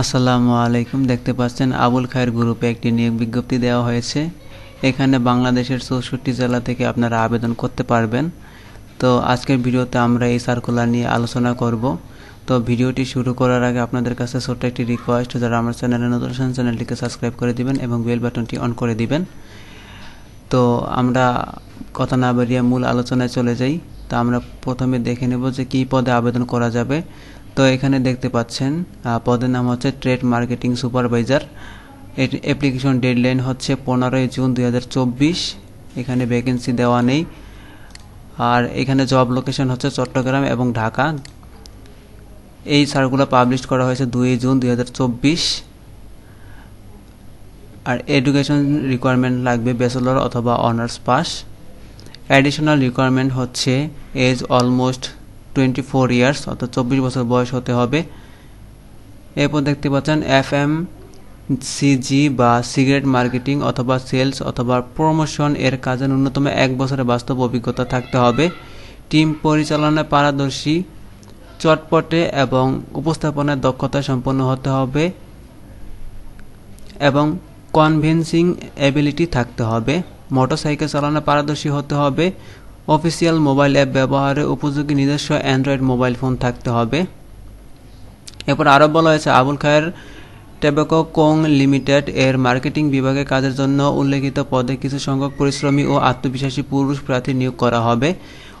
আসসালামু আলাইকুম। দেখতে পাচ্ছেন আবুল খায়ের গ্রুপে একটি নিয়োগ বিজ্ঞপ্তি দেওয়া হয়েছে। এখানে বাংলাদেশের চৌষট্টি জেলা থেকে আপনারা আবেদন করতে পারবেন। তো আজকের ভিডিওতে আমরা এই সার্কুলার নিয়ে আলোচনা করব। তো ভিডিওটি শুরু করার আগে আপনাদের কাছে ছোট্ট একটি রিকোয়েস্ট যারা আমার চ্যানেলে নতুন চ্যানেলটিকে সাবস্ক্রাইব করে দিবেন এবং বেল বাটনটি অন করে দিবেন। তো আমরা কথা না বেরিয়ে মূল আলোচনায় চলে যাই। তো আমরা প্রথমে দেখে নেব যে কী পদে আবেদন করা যাবে। তো এখানে দেখতে পাচ্ছেন পদের নাম হচ্ছে trade marketing supervisor application deadline হচ্ছে পনেরোই জুন দু হাজার চব্বিশ। এখানে ভ্যাকেন্সি দেওয়া নেই। আর এখানে জব লোকেশন হচ্ছে চট্টগ্রাম এবং ঢাকা। এই সার্কুলার পাবলিশ করা হয়েছে দুই জুন দু হাজার চব্বিশ। আর এডুকেশন রিকোয়ারমেন্ট লাগবে ব্যাচেলর অথবা অনার্স পাস অ্যাডিশনাল রিকোয়ারমেন্ট হচ্ছে age almost twenty four years অর্থাৎ চব্বিশ বছর বয়স হতে হবে। এরপর দেখতে পাচ্ছেন এফ এম সিজি বা সিগারেট মার্কেটিং অথবা সেলস অথবা প্রমোশন এর কাজে ন্যূনতম এক বছরের বাস্তব অভিজ্ঞতা থাকতে হবে। টিম পরিচালনায় পারদর্শী, চটপটে এবং উপস্থাপনায় দক্ষতা সম্পন্ন হতে হবে এবং কনভিন্সিং এবিলিটি থাকতে হবে। মোটরসাইকেল চালানো পারদর্শী হতে হবে। অফিসিয়াল মোবাইল অ্যাপ ব্যবহারে উপযোগী নিজস্ব অ্যান্ড্রয়েড মোবাইল ফোন থাকতে হবে। এরপর আরও বলা হয়েছে, Abul Khair tobacco co limited এর মার্কেটিং বিভাগে কাজের জন্য উল্লেখিত পদে কিছু সংখ্যক পরিশ্রমী ও আত্মবিশ্বাসী পুরুষ প্রার্থী নিয়োগ করা হবে।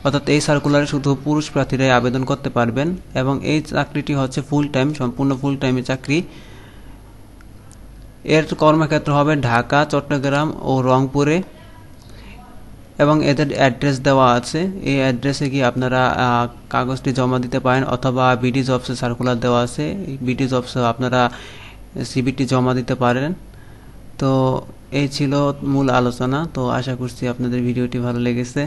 অর্থাৎ এই সার্কুলারে শুধু পুরুষ প্রার্থীরাই আবেদন করতে পারবেন এবং এই চাকরিটি হচ্ছে ফুল টাইম সম্পূর্ণ ফুল টাইমের চাকরি। এর কর্মক্ষেত্র হবে ঢাকা, চট্টগ্রাম ও রংপুরে। এবং এদের অ্যাড্রেস দেওয়া আছে। এই অ্যাড্রেসে কি আপনারা কাগজটি জমা দিতে পারেন অথবা বিডি জবসে সার্কুলার দেওয়া আছে। এই বিডি জবসে আপনারা সিবিটি জমা দিতে পারেন। তো এই ছিল মূল আলোচনা। তো আশা করছি আপনাদের ভিডিওটি ভালো লেগেছে।